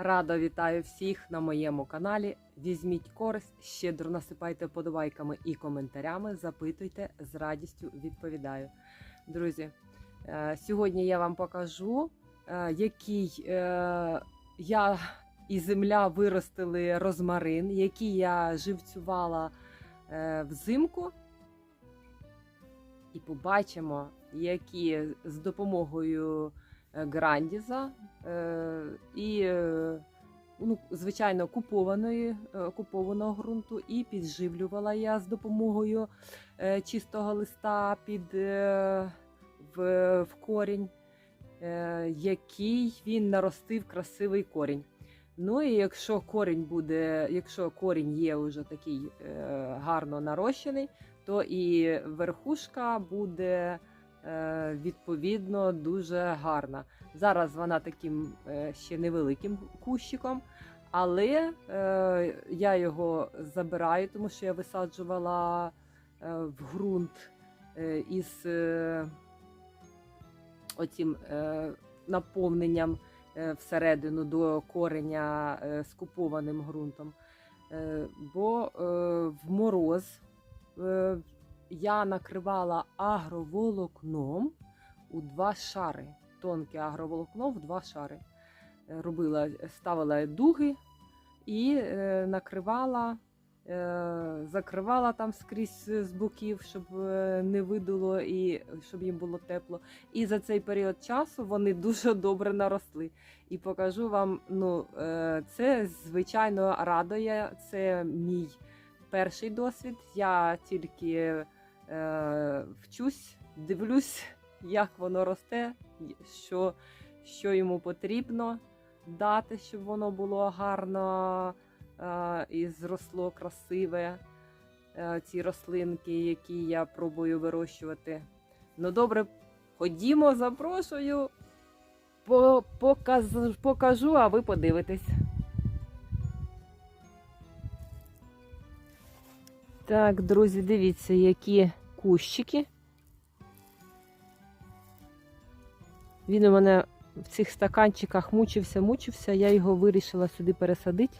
Рада вітаю всіх на моєму каналі. Візьміть користь, щедро насипайте вподобайками і коментарями. Запитуйте, з радістю відповідаю. Друзі, е, сьогодні я вам покажу, е, який е, я і земля виростили розмарин, який я живцювала взимку. І побачимо, які з допомогою Грандіза е, і, е, ну, звичайно, купованої, е, купованого ґрунту, і підживлювала я з допомогою е, чистого листа під е, в, в корінь, е, який він наростив красивий корінь. Ну і якщо корінь буде, якщо корінь є вже такий е, гарно нарощений, то і верхушка буде е, відповідно дуже гарна. Зараз вона таким е, ще невеликим кущиком, але е, я його забираю, тому що я висаджувала е, в ґрунт е, із е, оцім е, наповненням е, всередину до кореня е, з купованим ґрунтом. Е, бо е, в мороз е, я накривала агроволокном у два шари. Тонке агроволокно в два шари. Е, Робила, ставила дуги і е, накривала, е, закривала там скрізь з боків, щоб не видуло і щоб їм було тепло. І за цей період часу вони дуже добре наросли. І покажу вам, ну, це звичайно радує. Це мій перший досвід. Я тільки вчусь, дивлюсь, як воно росте, що, що йому потрібно дати, щоб воно було гарно е, і зросло красиве. Е, ці рослинки, які я пробую вирощувати. Ну добре, ходімо, запрошую. Покажу, а ви подивитесь. Так, друзі, дивіться, які кущики. Він у мене в цих стаканчиках мучився, мучився. Я його вирішила сюди пересадити,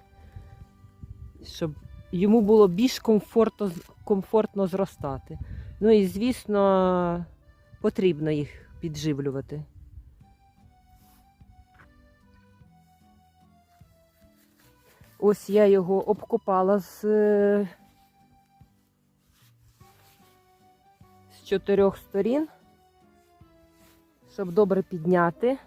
щоб йому було більш комфортно, комфортно зростати. Ну і, звісно, потрібно їх підживлювати. Ось я його обкопала з, чотирьох сторін, щоб добре підняти.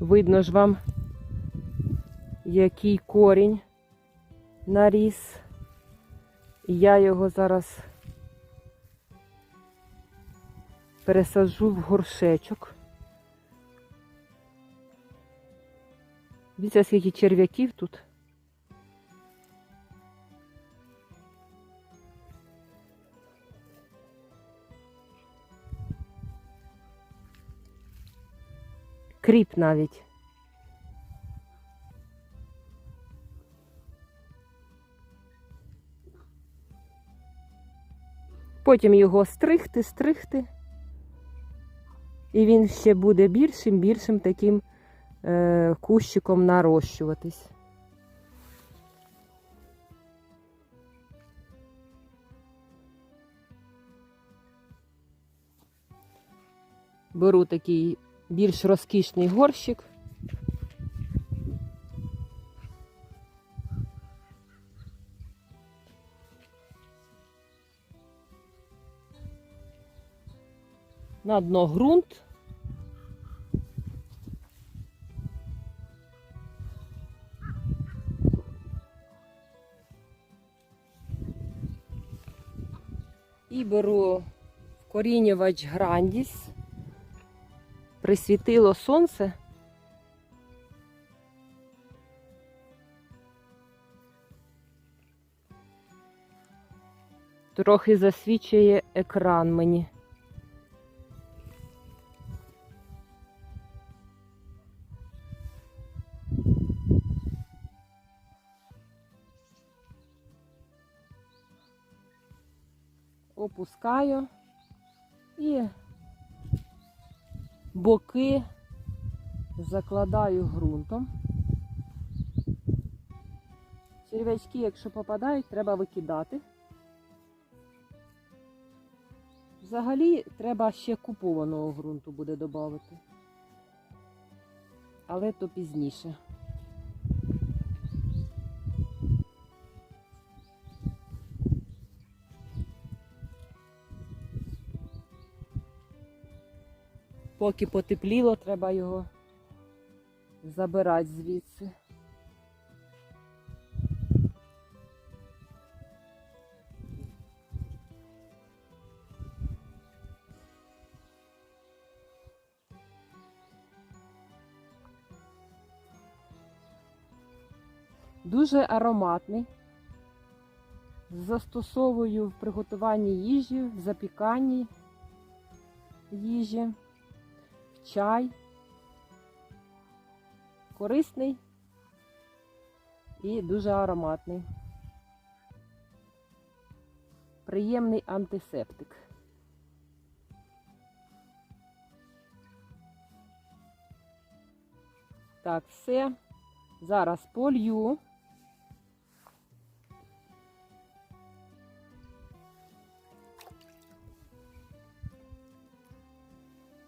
Видно ж вам, який корінь наріс. Я його зараз пересаджу в горшечок. Дивіться, скільки черв'яків тут. Кріп навіть. Потім його стригти, стригти. І він ще буде більшим, більшим таким е, кущиком нарощуватись. Беру такий більш розкішний горщик. На дно ґрунт. І беру вкорінювач Грандіс. Присвітило сонце. Трохи засвічує екран мені. Опускаю і боки закладаю ґрунтом. Черв'ячки, якщо попадають, треба викидати. Взагалі треба ще купованого ґрунту буде додати. Але то пізніше. Поки потепліло, треба його забирати звідси. Дуже ароматний. Застосовую в приготуванні їжі, в запіканні їжі, чай. Корисний і дуже ароматний. Приємний антисептик. Так, все. Зараз полью.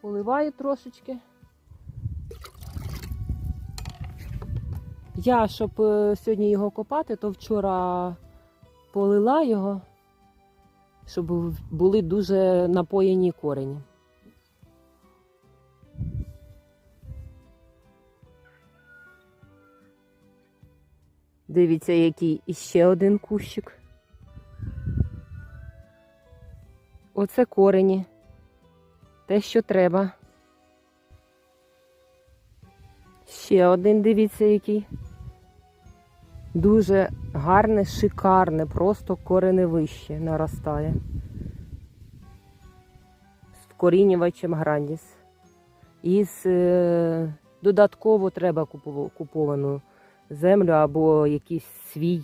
Поливаю трошечки. Я, щоб е, сьогодні його копати, то вчора полила його, щоб були дуже напоєні корені. Дивіться, який іще один кущик. Оце корені. Те, що треба. Ще один, дивіться, який. Дуже гарне, шикарне, просто кореневище наростає. З вкорінювачем грандіс. І з, е, додатково треба куповану землю або якийсь свій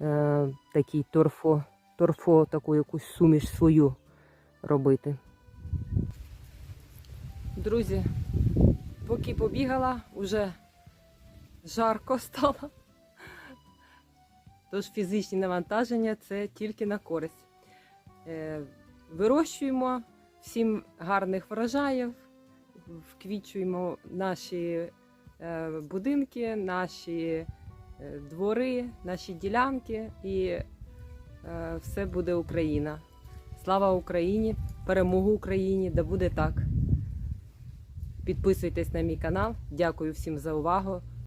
е, такий торфо, торфо, таку якусь суміш свою робити. Друзі, поки побігала, вже жарко стало. Тож фізичні навантаження це тільки на користь. Е, Вирощуємо всім гарних врожаїв, вквічуємо наші е, будинки, наші е, двори, наші ділянки і все буде Україна. Слава Україні! Перемогу Україні! Да буде так! Підписуйтесь на мій канал. Дякую всім за увагу.